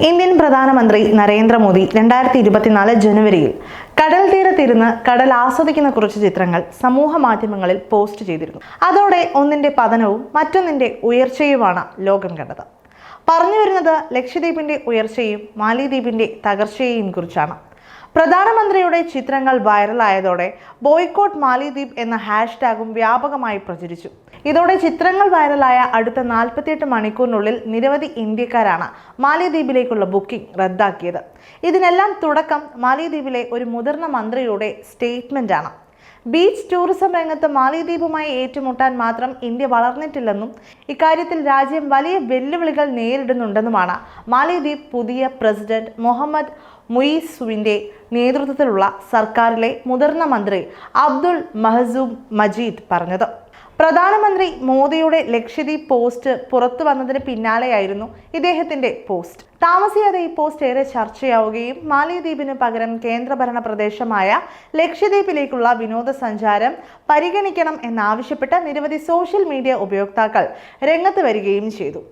Indian പ്രധാനമന്ത്രി നരേന്ദ്രമോദി രണ്ടായിരത്തി ഇരുപത്തിനാല് ജനുവരിയിൽ കടൽ തീരത്തിരുന്ന് കടൽ ആസ്വദിക്കുന്ന കുറച്ച് ചിത്രങ്ങൾ സമൂഹ മാധ്യമങ്ങളിൽ പോസ്റ്റ് ചെയ്തിരുന്നു. അതോടെ ഒന്നിന്റെ പതനവും മറ്റൊന്നിന്റെ ഉയർച്ചയുമാണ് ലോകം കണ്ടത്. പറഞ്ഞു വരുന്നത് ലക്ഷദ്വീപിന്റെ ഉയർച്ചയും മാലിദ്വീപിന്റെ തകർച്ചയെയും കുറിച്ചാണ്. പ്രധാനമന്ത്രിയുടെ ചിത്രങ്ങൾ വൈറലായതോടെ ബോയ്ക്കോട്ട് മാലിദ്വീപ് എന്ന ഹാഷ്ടാഗും വ്യാപകമായി പ്രചരിച്ചു. ഇതോടെ ചിത്രങ്ങൾ വൈറലായ അടുത്ത നാൽപ്പത്തിയെട്ട് മണിക്കൂറിനുള്ളിൽ നിരവധി ഇന്ത്യക്കാരാണ് മാലിദ്വീപിലേക്കുള്ള ബുക്കിംഗ് റദ്ദാക്കിയത്. ഇതിനെല്ലാം തുടക്കം മാലിദ്വീപിലെ ഒരു മുതിർന്ന മന്ത്രിയുടെ സ്റ്റേറ്റ്മെന്റ് ആണ് ബീച്ച് ടൂറിസം രംഗത്ത് മാലിദ്വീപുമായി ഏറ്റുമുട്ടാൻ മാത്രം ഇന്ത്യ വളർന്നിട്ടില്ലെന്നും ഇക്കാര്യത്തിൽ രാജ്യം വലിയ വെല്ലുവിളികൾ നേരിടുന്നുണ്ടെന്നുമാണ് മാലിദ്വീപ് പുതിയ പ്രസിഡന്റ് മുഹമ്മദ് മുയിസുവിന്റെ നേതൃത്വത്തിലുള്ള സർക്കാരിലെ മുതിർന്ന മന്ത്രി അബ്ദുൾ മഹസൂബ് മജീദ് പറഞ്ഞത്. പ്രധാനമന്ത്രി മോദിയുടെ ലക്ഷദ്വീപ് പോസ്റ്റ് പുറത്തു വന്നതിന് പിന്നാലെയായിരുന്നു ഇദ്ദേഹത്തിന്റെ പോസ്റ്റ്. താമസിയാതെ ഈ പോസ്റ്റ് ഏറെ ചർച്ചയാവുകയും മാലിദ്വീപിന് പകരം കേന്ദ്രഭരണ പ്രദേശമായ ലക്ഷദ്വീപിലേക്കുള്ള വിനോദസഞ്ചാരം പരിഗണിക്കണം എന്നാവശ്യപ്പെട്ട് നിരവധി സോഷ്യൽ മീഡിയ ഉപയോക്താക്കൾ രംഗത്ത് വരികയും ചെയ്തു.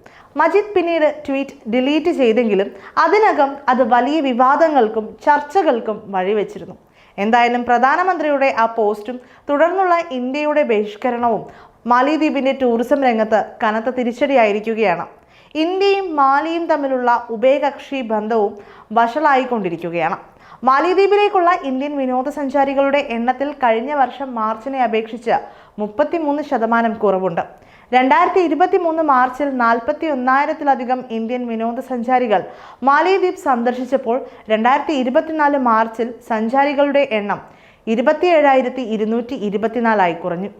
മജിദ് പിന്നീട് ട്വീറ്റ് ഡിലീറ്റ് ചെയ്തെങ്കിലും അതിനകം അത് വലിയ വിവാദങ്ങൾക്കും ചർച്ചകൾക്കും വഴിവെച്ചിരുന്നു. എന്തായാലും പ്രധാനമന്ത്രിയുടെ ആ പോസ്റ്റും തുടർന്നുള്ള ഇന്ത്യയുടെ ബഹിഷ്കരണവും മാലിദ്വീപിന്റെ ടൂറിസം രംഗത്ത് കനത്ത തിരിച്ചടിയായിരിക്കുകയാണ്. ഇന്ത്യയും മാലിയും തമ്മിലുള്ള ഉഭയകക്ഷി ബന്ധവും വഷളായിക്കൊണ്ടിരിക്കുകയാണ്. മാലിദ്വീപിലേക്കുള്ള ഇന്ത്യൻ വിനോദസഞ്ചാരികളുടെ എണ്ണത്തിൽ കഴിഞ്ഞ വർഷം മാർച്ചിനെ അപേക്ഷിച്ച് മുപ്പത്തിമൂന്ന് ശതമാനം കുറവുണ്ട്. രണ്ടായിരത്തി ഇരുപത്തി മൂന്ന് മാർച്ചിൽ നാൽപ്പത്തി ഒന്നായിരത്തിലധികം ഇന്ത്യൻ വിനോദസഞ്ചാരികൾ മാലിദ്വീപ് സന്ദർശിച്ചപ്പോൾ രണ്ടായിരത്തി ഇരുപത്തിനാല് മാർച്ചിൽ സഞ്ചാരികളുടെ എണ്ണം ഇരുപത്തിയേഴായിരത്തി ഇരുന്നൂറ്റി ഇരുപത്തിനാലായി കുറഞ്ഞു.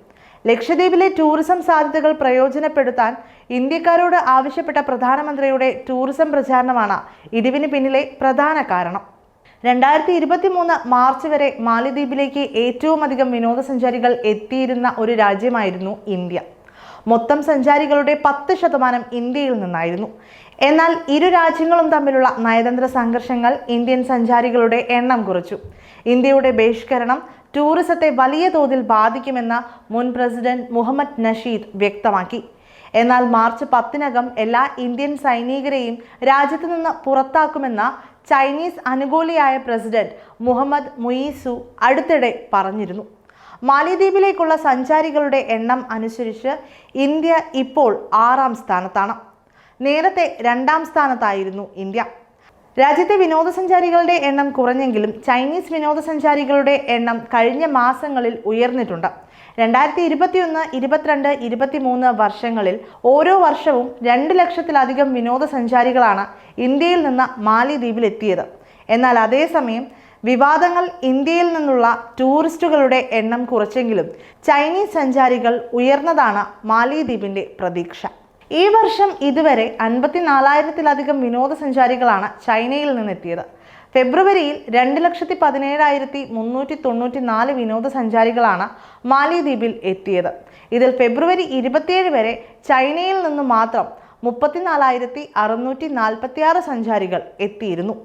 ലക്ഷദ്വീപിലെ ടൂറിസം സാധ്യതകൾ പ്രയോജനപ്പെടുത്താൻ ഇന്ത്യക്കാരോട് ആവശ്യപ്പെട്ട പ്രധാനമന്ത്രിയുടെ ടൂറിസം പ്രചാരണമാണ് ഇടിവിന് പിന്നിലെ പ്രധാന കാരണം. രണ്ടായിരത്തി ഇരുപത്തി മൂന്ന് മാർച്ച് വരെ മാലിദ്വീപിലേക്ക് ഏറ്റവും അധികം വിനോദസഞ്ചാരികൾ എത്തിയിരുന്ന ഒരു രാജ്യമായിരുന്നു ഇന്ത്യ. മൊത്തം സഞ്ചാരികളുടെ പത്ത് ശതമാനം ഇന്ത്യയിൽ നിന്നായിരുന്നു. എന്നാൽ ഇരു രാജ്യങ്ങളും തമ്മിലുള്ള നയതന്ത്ര സംഘർഷങ്ങൾ ഇന്ത്യൻ സഞ്ചാരികളുടെ എണ്ണം കുറച്ചു. ഇന്ത്യയുടെ ബഹിഷ്കരണം ടൂറിസത്തെ വലിയ തോതിൽ ബാധിക്കുമെന്ന് മുൻ പ്രസിഡന്റ് മുഹമ്മദ് നഷീദ് വ്യക്തമാക്കി. എന്നാൽ മാർച്ച് പത്തിനകം എല്ലാ ഇന്ത്യൻ സൈനികരെയും രാജ്യത്തു നിന്ന് പുറത്താക്കുമെന്ന ചൈനീസ് അനുകൂലിയായ പ്രസിഡന്റ് മുഹമ്മദ് മുയീസു അടുത്തിടെ പറഞ്ഞിരുന്നു. മാലിദ്വീപിലേക്കുള്ള സഞ്ചാരികളുടെ എണ്ണം അനുസരിച്ച് ഇന്ത്യ ഇപ്പോൾ ആറാം സ്ഥാനത്താണ്. നേരത്തെ രണ്ടാം സ്ഥാനത്തായിരുന്നു ഇന്ത്യ. രാജ്യത്തെ വിനോദസഞ്ചാരികളുടെ എണ്ണം കുറഞ്ഞെങ്കിലും ചൈനീസ് വിനോദസഞ്ചാരികളുടെ എണ്ണം കഴിഞ്ഞ മാസങ്ങളിൽ ഉയർന്നിട്ടുണ്ട്. രണ്ടായിരത്തി ഇരുപത്തിയൊന്ന് ഇരുപത്തിരണ്ട് ഇരുപത്തിമൂന്ന് വർഷങ്ങളിൽ ഓരോ വർഷവും രണ്ട് ലക്ഷത്തിലധികം വിനോദസഞ്ചാരികളാണ് ഇന്ത്യയിൽ നിന്ന് മാലിദ്വീപിലെത്തിയത്. എന്നാൽ അതേസമയം വിവാദങ്ങൾ ഇന്ത്യയിൽ നിന്നുള്ള ടൂറിസ്റ്റുകളുടെ എണ്ണം കുറച്ചെങ്കിലും ചൈനീസ് സഞ്ചാരികൾ ഉയർന്നതാണ് മാലിദ്വീപിന്റെ പ്രതീക്ഷ. ഈ വർഷം ഇതുവരെ അൻപത്തിനാലായിരത്തിലധികം വിനോദസഞ്ചാരികളാണ് ചൈനയിൽ നിന്നെത്തിയത്. ഫെബ്രുവരിയിൽ രണ്ട് ലക്ഷത്തി പതിനേഴായിരത്തി മുന്നൂറ്റി തൊണ്ണൂറ്റി നാല് വിനോദസഞ്ചാരികളാണ് മാലിദ്വീപിൽ എത്തിയത്. ഇതിൽ ഫെബ്രുവരി ഇരുപത്തിയേഴ് വരെ ചൈനയിൽ നിന്ന് മാത്രം മുപ്പത്തിനാലായിരത്തി അറുന്നൂറ്റി നാൽപ്പത്തിയാറ് സഞ്ചാരികൾ എത്തിയിരുന്നു.